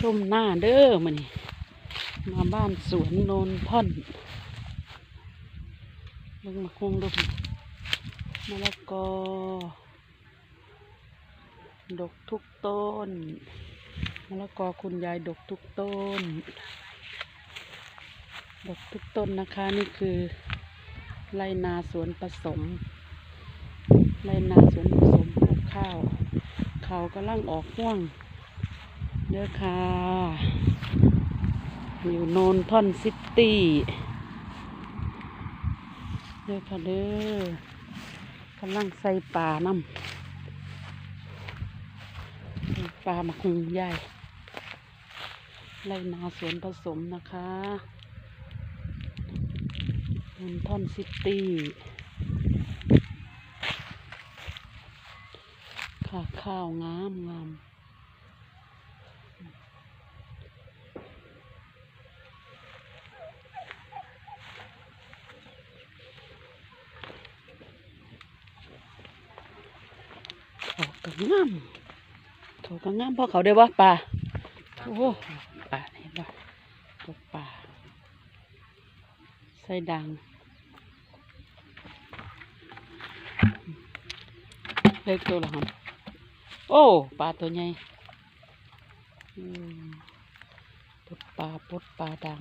ชมหน้าเด้อมันมาบ้านสวนโนนท่อนลงมาคงดูมะละกอ ดกทุกต้นมะละกอคุณยายดกทุกต้น ดกทุกต้นนะคะนี่คือไรนาสวนผสมไรนาสวนผสมปลูกข้าว เขากำลังออกห่วง เด้อค่ะ อยู่โนนทอนซิตี้เด้อค่ะเด้อกำลังใส่ป่าน้ำปลามาคุงใหญ่ไรนาสวนผสมนะคะโนนทอนซิตี้ค่ะข้าวงามงาม ก็งามเขาก็งามเพราะเขาได้ว่าป่าโอ้โหป่าเห็นป่ะตกป่าใส่ดังเล็กตัวละครับโอ้ปลาตัวใหญ่อืมปลดปลาปลดปลาดัง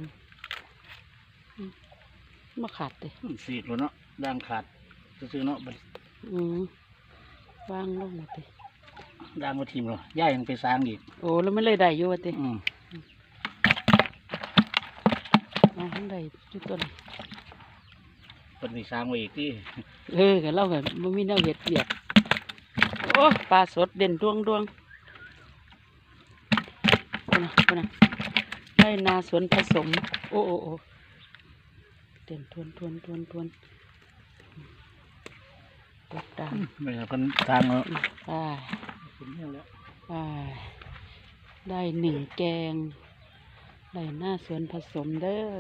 อืมมาขาดเลยสีดแล้วเนาะด่างขาดซื้อๆเนาะบัดอืม วางลงมาติด่างมาทีมเราย่ายังไปสร้างอีกโอ้แล้วไม่เลยได้อยู่วะติอืมเอาทั้งได้จุดต้นเป็นไปสร้างไว้อีกที่เออกันเล่ากันบ่มีแนวเห็ดเบียดโอ้ปลาสดเด่นดวงดวงคนนะคนนะได้นาสวนผสม โอ้โอ้โอ้เด่นทวนทวนทวนทวน ตกดามไม่ใช่คนสร้างเนาะไปเป็นเนี่ยแล้วไปได้หนึ่งแกงได้หน้าสวนผสมเด้อ